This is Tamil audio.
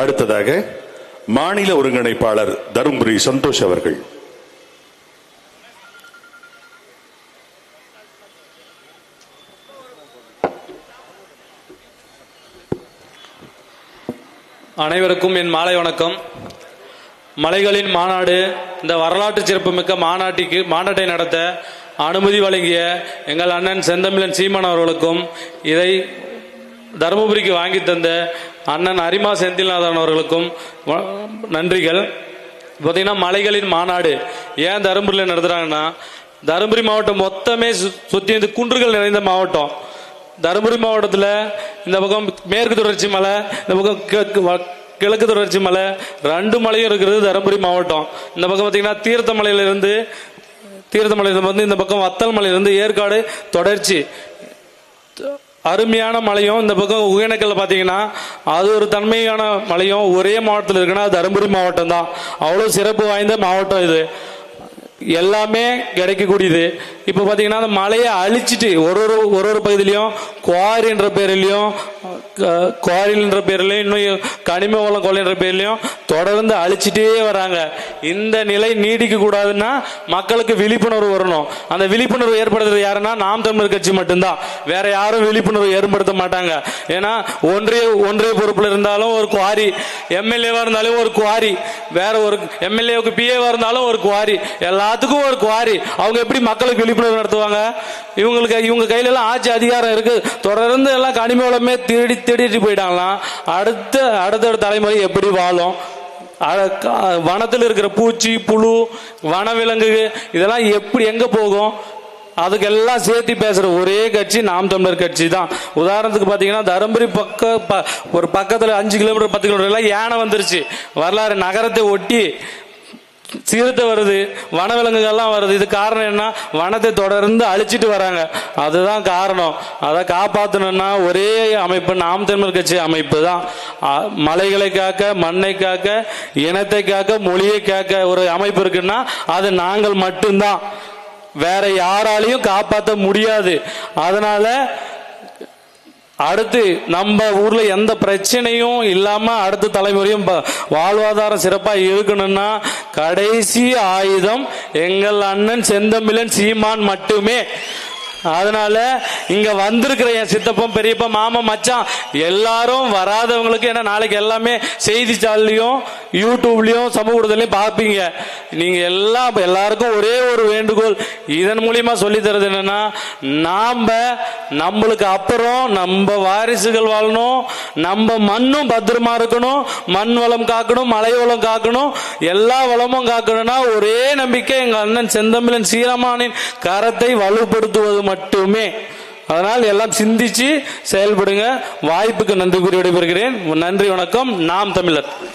அடுத்ததாக மாநில ஒருங்கிணைப்பாளர் தருமபுரி சந்தோஷ் அவர்கள். அனைவருக்கும் என் மாலை வணக்கம். மலைகளின் மாநாடு இந்த வரலாற்று சிறப்புமிக்க மாநாட்டிற்கு மாநாட்டை நடத்த அனுமதி வழங்கிய எங்கள் அண்ணன் செந்தமிழன் சீமான் அவர்களுக்கும் இதை தருமபுரிக்கு வாங்கி தந்த அண்ணன் அரிமா செந்தில்நாதன் அவர்களுக்கும் வ- நன்றிகள். பார்த்தீங்கன்னா மலைகளின் மாநாடு ஏன் தருமபுரியில் நடத்துகிறாங்கன்னா தருமபுரி மாவட்டம் மொத்தமே சுற்றி இந்த குன்றுகள் நிறைந்த மாவட்டம். தருமபுரி மாவட்டத்தில் இந்த பக்கம் மேற்கு தொடர்ச்சி மலை இந்த பக்கம் கிழக்கு வ- கிழக்கு தொடர்ச்சி மலை ரெண்டு மலையும் இருக்கிறது தருமபுரி மாவட்டம். இந்த பக்கம் பார்த்தீங்கன்னா தீர்த்த மலையிலிருந்து தீர்த்த மலையிலிருந்து வந்து இந்த பக்கம் வத்தல் மலையிலிருந்து ஏற்காடு தொடர்ச்சி. அருமையான மலையும் இந்த பக்கம் ஒகேனக்கல்ல பார்த்தீங்கன்னா அது ஒரு தன்மையான மலையும் ஒரே மாவட்டத்தில் இருக்குன்னா தருமபுரி மாவட்டம் தான் அவ்வளோ சிறப்பு வாய்ந்த மாவட்டம் இது. எல்லாமே கிடைக்கக்கூடியது. இப்போ பார்த்தீங்கன்னா அந்த மலையை அழிச்சிட்டு ஒரு ஒரு ஒரு ஒரு பகுதியிலையும் குவாரின்ற பேரிலையும் குவாரின்ற பேர்லையும் இன்னும் கனிம வளம் கொலைன்ற பேர்லையும் தொடர்ந்து அழிச்சிட்டே வராங்க. இந்த நிலை நீடிக்க கூடாதுன்னா மக்களுக்கு விழிப்புணர்வு வரணும். அந்த விழிப்புணர்வு ஏற்படுத்துறது யாருன்னா நாம் தமிழர் கட்சி மட்டும்தான். வேற யாரும் விழிப்புணர்வு ஏற்படுத்த மாட்டாங்க. ஏன்னா ஒன்றிய ஒன்றிய பொறுப்புல இருந்தாலும் ஒரு குவாரி. எம்எல்ஏவா இருந்தாலும் ஒரு குவாரி. வேற ஒரு எம்எல்ஏவுக்கு பிஏவா இருந்தாலும் ஒரு குவாரி. எல்லாத்துக்கும் ஒரு குவாரி. அவங்க எப்படி மக்களுக்கு விழிப்புணர்வு நடத்துவாங்க? இவங்களுக்கு இவங்க கையில எல்லாம் ஆட்சி அதிகாரம் இருக்கு. தொடர்ந்து எல்லாம் கனிம வளமே திருடி திருடிட்டு போயிட்டாங்களாம். அடுத்த அடுத்த தலைமுறை எப்படி வாழும்? வனத்தில் இருக்கிற பூச்சி புழு வனவிலங்கு இதெல்லாம் எப்படி எங்க போகும்? அதுக்கெல்லாம் சேர்த்து பேசுற ஒரே கட்சி நாம் தமிழர் கட்சி தான். உதாரணத்துக்கு பாத்தீங்கன்னா தருமபுரி பக்க ப- ஒரு பக்கத்துல அஞ்சு கிலோமீட்டர் பத்து கிலோமீட்டர் எல்லாம் யானை வந்துருச்சு. வரலாறு நகரத்தை ஒட்டி சிறுத்தை வருது வனவிலங்குகள்லாம் வருது. இது காரணம் என்ன வனத்தை தொடர்ந்து அழிச்சிட்டு வராங்க. அதுதான் காரணம். அதை காப்பாற்றணும்னா ஒரே அமைப்பு நாம் தமிழ் கட்சி அமைப்பு தான் மலைகளை காக்க மண்ணை காக்க இனத்தை காக்க மொழியை காக்க ஒரு அமைப்பு இருக்குன்னா அது நாங்கள் மட்டும்தான். வேற யாராலையும் காப்பாற்ற முடியாது. அதனால அடுத்து நம்ம ஊர்ல எந்த பிரச்சனையும் இல்லாம அடுத்த தலைமுறையும் ப- வாழ்வாதாரம் சிறப்பா இருக்கணும்னா கடைசி ஆயுதம் எங்கள் அண்ணன் செந்தமிழன் சீமான் மட்டுமே. அதனால இங்க வந்திருக்கிற என் சித்தப்பம் பெரியப்பா மாமா மச்சான் எல்லாரும் வராதவங்களுக்கு ஏன்னா நாளைக்கு எல்லாமே செய்திச்சாலையும் யூடியூப்லயும் சமூக ஊடகத்திலையும் பார்ப்பீங்க. நீங்க எல்லாம் எல்லாருக்கும் ஒரே ஒரு வேண்டுகோள். இதன் மூலியமா சொல்லி தருது என்னன்னா நாம நம்மளுக்கு அப்புறம் நம்ம வாரிசுகள் வாழணும் நம்ம மண்ணும் பத்திரமா இருக்கணும் மண் வளம் காக்கணும் மலை வளம் காக்கணும் எல்லா வளமும் காக்கணும்னா ஒரே நம்பிக்கை எங்க அண்ணன் செந்தமிழன் சீரமானின் கரத்தை வலுப்படுத்துவது மட்டுமே. அதனால் எல்லாம் சிந்திச்சு செயல்படுங்க. வாய்ப்புக்கு நன்றி கூறி விடைபெறுகிறேன். நன்றி வணக்கம். நாம் தமிழர்.